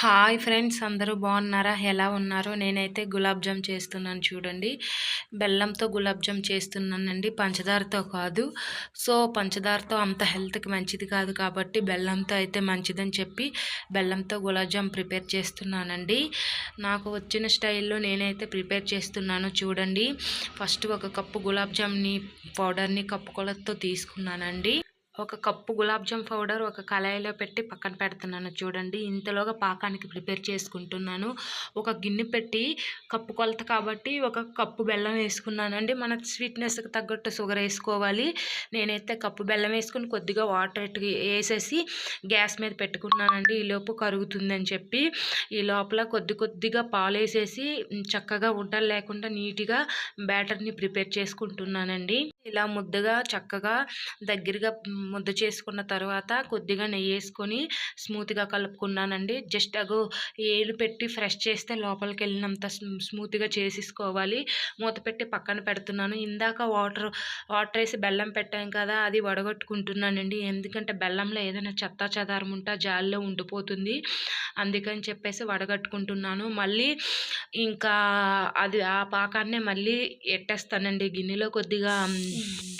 Hi friends అందరూ బాగున్నారా? ఎలా ఉన్నారో? నేనైతే గులాబ్ జామ్ చేస్తున్నాను చూడండి. బెల్లంతో గులాబ్ జామ్ చేస్తున్నానండి. పంచదారతో కాదు. సో పంచదారతో అంత హెల్త్కి మంచిది కాదు కాబట్టి బెల్లంతో అయితే మంచిదని చెప్పి బెల్లంతో గులాబ్ జామ్ ప్రిపేర్ చేస్తున్నానండి. నాకు వచ్చిన స్టైల్లో నేనైతే ప్రిపేర్ చేస్తున్నాను చూడండి. ఫస్ట్ ఒక కప్పు గులాబ్ జామ్ని పౌడర్ని కప్పు కొలతో తీసుకున్నానండి. ఒక కప్పు గులాబ్ జామ్ పౌడర్ ఒక కళాయిలో పెట్టి పక్కన పెడుతున్నాను. చూడండి ఇంతలోగా పాకానికి ప్రిపేర్ చేసుకుంటున్నాను. ఒక గిన్నె పెట్టి కప్పు కొలత కాబట్టి ఒక కప్పు బెల్లం వేసుకున్నానండి మన స్వీట్నెస్కి తగ్గట్టు షుగర్ వేసుకోవాలి. నేనైతే కప్పు బెల్లం వేసుకుని కొద్దిగా వాటర్ వేసేసి గ్యాస్ మీద పెట్టుకున్నానండి ఈలోపు కరుగుతుందని చెప్పి ఈ లోపల కొద్ది కొద్దిగా పాలు వేసేసి చక్కగా ఉండలు లేకుండా నీట్గా బ్యాటర్ని ప్రిపేర్ చేసుకుంటున్నానండి. ఇలా ముద్దగా చక్కగా దగ్గరగా ముద్ద చేసుకున్న తర్వాత కొద్దిగా నెయ్యి వేసుకొని స్మూత్గా కలుపుకున్నానండి. జస్ట్ అగో ఏలు పెట్టి ఫ్రెష్ చేస్తే లోపలికి వెళ్ళినంత స్మూత్గా చేసేసుకోవాలి. మూత పెట్టి పక్కన పెడుతున్నాను. ఇందాక వాటర్ వాటర్ వేసి బెల్లం పెట్టాం కదా అది వడగట్టుకుంటున్నానండి. ఎందుకంటే బెల్లంలో ఏదైనా చెత్త చెదారం ఉంటే జాలిలో ఉండిపోతుంది. అందుకని చెప్పేసి వడగట్టుకుంటున్నాను. మళ్ళీ ఇంకా అది ఆ పాకాన్నే మళ్ళీ ఎట్టేస్తానండి. గిన్నెలో కొద్దిగా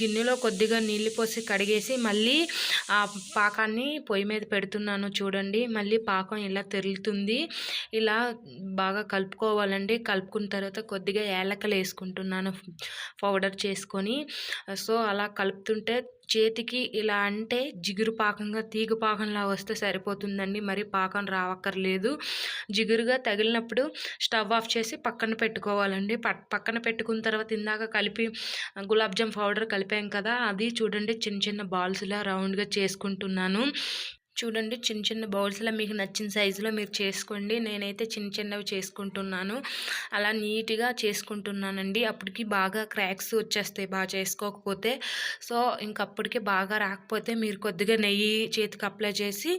గిన్నెలో కొద్దిగా నీళ్ళు పోసి కడిగేసి మళ్ళీ ఆ పాకాన్ని పొయ్యి మీద పెడుతున్నాను చూడండి. మళ్ళీ పాకం ఇలా తెరులుతుంది. ఇలా బాగా కలుపుకోవాలండి. కలుపుకున్న తర్వాత కొద్దిగా ఏలకలు వేసుకుంటున్నాను. పౌడర్ చేసుకొని. సో అలా కలుపుతుంటే చేతికి ఇలా అంటే జిగురు పాకంగా తీగ పాకంలా వస్తే సరిపోతుందండి. మరి పాకం రావక్కర్లేదు. జిగురుగా తగిలినప్పుడు స్టవ్ ఆఫ్ చేసి పక్కన పెట్టుకోవాలండి. పక్కన పెట్టుకున్న తర్వాత ఇందాక కలిపి గులాబ్ జామ్ పౌడర్ కలిపాం కదా అది చూడండి చిన్న చిన్న బాల్స్లా రౌండ్గా చేసుకుంటున్నాను. చూడండి చిన్న చిన్న బౌల్స్లో మీకు నచ్చిన సైజులో మీరు చేసుకోండి. నేనైతే చిన్న చిన్నవి చేసుకుంటున్నాను. అలా నీట్గా చేసుకుంటున్నానండి. అప్పటికి బాగా క్రాక్స్ వచ్చేస్తాయి బాగా చేసుకోకపోతే. సో ఇంకప్పటికి బాగా రాకపోతే మీరు కొద్దిగా నెయ్యి చేతికి అప్లై చేసి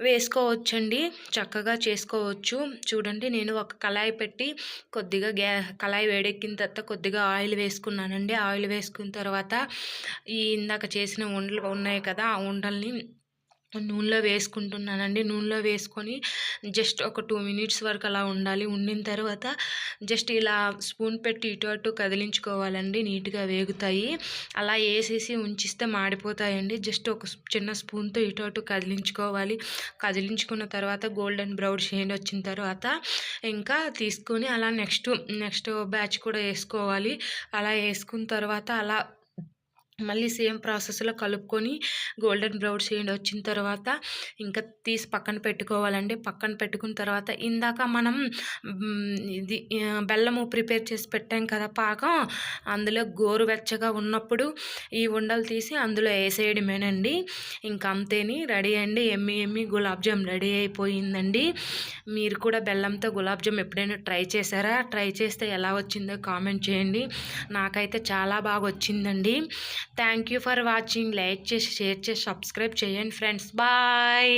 వేసుకోవచ్చండి. చక్కగా చేసుకోవచ్చు. చూడండి నేను ఒక కళాయి పెట్టి కొద్దిగా గ్యా కళాయి వేడెక్కిన తర్వాత కొద్దిగా ఆయిల్ వేసుకున్నానండి. ఆయిల్ వేసుకున్న తర్వాత ఈ ఇందాక చేసిన ఉండలు ఉన్నాయి కదా ఆ ఉండల్ని నూనెలో వేసుకుంటున్నానండి. నూనెలో వేసుకొని జస్ట్ ఒక టూ మినిట్స్ వరకు అలా ఉండాలి. ఉండిన తర్వాత జస్ట్ ఇలా స్పూన్ పెట్టి ఇటు అటు కదిలించుకోవాలండి. నీట్గా వేగుతాయి. అలా వేసేసి ఉంచిస్తే మాడిపోతాయండి. జస్ట్ ఒక చిన్న స్పూన్తో ఇటు అటు కదిలించుకోవాలి. కదిలించుకున్న తర్వాత గోల్డెన్ బ్రౌన్ షేడ్ వచ్చిన తర్వాత ఇంకా తీసుకొని అలా నెక్స్ట్ నెక్స్ట్ బ్యాచ్ కూడా వేసుకోవాలి. అలా వేసుకున్న తర్వాత అలా మళ్ళీ సేమ్ ప్రాసెస్లో కలుపుకొని గోల్డెన్ బ్రౌన్ షేడ్ వచ్చిన తర్వాత ఇంకా తీసి పక్కన పెట్టుకోవాలండి. పక్కన పెట్టుకున్న తర్వాత ఇందాక మనం ఇది బెల్లము ప్రిపేర్ చేసి పెట్టాం కదా పాకం అందులో గోరువెచ్చగా ఉన్నప్పుడు ఈ ఉండలు తీసి అందులో వేసేయడమేనండి. ఇంకా అంతేని రెడీ అండి. ఎమ్మి ఎమ్మి గులాబ్ జామ్ రెడీ అయిపోయిందండి. మీరు కూడా బెల్లంతో గులాబ్ జామ్ ఎప్పుడైనా ట్రై చేశారా? ట్రై చేస్తే ఎలా వచ్చిందో కామెంట్ చేయండి. నాకైతే చాలా బాగా వచ్చిందండి. Thank you for watching like చేసి షేర్ చేసి సబ్స్క్రైబ్ చేయండి ఫ్రెండ్స్ బాయ్